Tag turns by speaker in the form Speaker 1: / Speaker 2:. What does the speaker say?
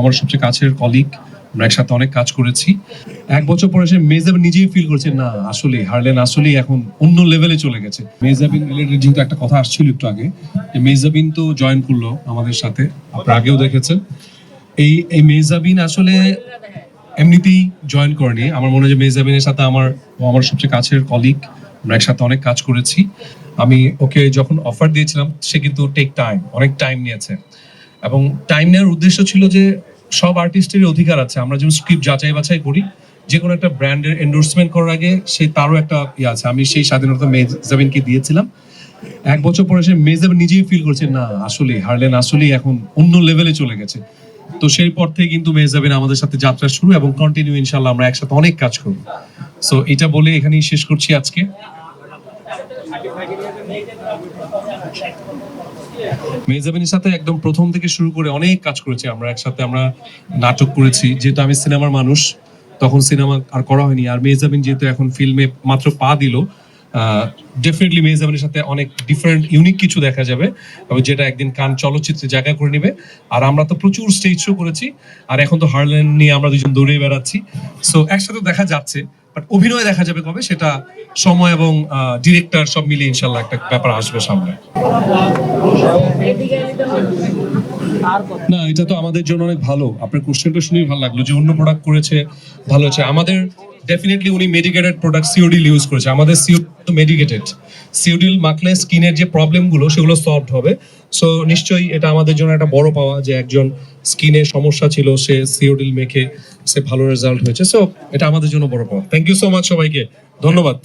Speaker 1: আমার সবচেয়ে কাছের কলিগ আমরা একসাথে অনেক কাজ করেছি। এক বছর পরে সে মেজাবিন নিজেই ফিল করছে, না আসলে হারলেন, আসলেই এখন অন্য লেভেলে চলে গেছে। মেজাবিন রিলেটেড যেহেতু একটা কথা আসছিল একটু আগে, যে মেজাবিন তো জয়েন করল আমাদের সাথে, আপনারা আগেও দেখেছেন। এই এই মেজাবিন আসলে এমনিতেই জয়েন করেনি। আমার মনে হয় যে মেজাবিনের সাথে আমার আমার সবচেয়ে কাছের কলিগ আমরা একসাথে অনেক কাজ করেছি। আমি ওকে যখন অফার দিয়েছিলাম, সে কিন্তু টেক টাইম অনেক টাইম নিয়েছে। এবং টাইম নেওয়ার উদ্দেশ্য ছিল যে সব আর্টিস্টের অধিকার আছে। আমরা যেমন স্ক্রিপ্ট যাচাই বাছাই করি যে কোনো একটা ব্র্যান্ডের এন্ডোর্সমেন্ট করার আগে সে তারও একটা ইয়ে আছে। আমি সেই স্বাধীনতা মেজাবিনকে দিয়েছিলাম। এক বছর পরে সে মেজাবিন নিজেই ফিল করছে, না, আসলে, হারলেন আসলেই এখন অন্য লেভেলে চলে গেছে। তো সেই পর থেকে কিন্তু মেজাবিন আমাদের সাথে যাত্রা শুরু এবং কন্টিনিউ ইনশাল্লাহ আমরা একসাথে অনেক কাজ করব। সো এটা বলে এখানেই শেষ করছি আজকে। মেজাবিনের সাথে একদম প্রথম থেকে শুরু করে অনেক কাজ করেছি আমরা, একসাথে আমরা নাটক করেছি। যেহেতু আমি সিনেমার মানুষ, তখন সিনেমা আর করা হয়নি। আর মেজাবিন যেহেতু এখন ফিল্মে মাত্র পা দিল ডেফিনেটলি মেজাবিনের সাথে অনেক ডিফারেন্ট ইউনিক কিছু দেখা যাবে, এবং যেটা একদিন কান চলচ্চিত্রে জায়গা করে নেবে। আর আমরা তো প্রচুর স্টেজ শো করেছি, আর এখন তো হারলেন নিয়ে আমরা দুজন দৌড়ে বেড়াচ্ছি। সো একসাথে দেখা যাচ্ছে বাট অভিনয় দেখা যাবে কবে সেটা সময় এবং ডিরেক্টর সব মিলে ইনশাল্লাহ একটা ব্যাপার আসবে সামনে। না, এটা তো আমাদের জন্য অনেক ভালো। আপনার কোশ্চেনটা শুনেই ভালো লাগল যে অন্য প্রোডাক্ট করেছে, ভালো হয়েছে। আমাদের ডেফিনেটলি উনি মেডিকেটেড প্রোডাক্ট সিওডিল ইউজ করেছে। আমাদের সিও তো মেডিকেটেড সিওডিল মাখলে স্কিনের যে প্রবলেমগুলো সেগুলো সলভড হবে। সো নিশ্চয়ই এটা আমাদের জন্য একটা বড় পাওয়া যে একজন স্কিনে সমস্যা ছিল, সে সিওডিল মেখে সে ভালো রেজাল্ট হয়েছে। সো এটা আমাদের জন্য বড় পাওয়া। থ্যাংক ইউ সো মাচ সবাইকে। ধন্যবাদ।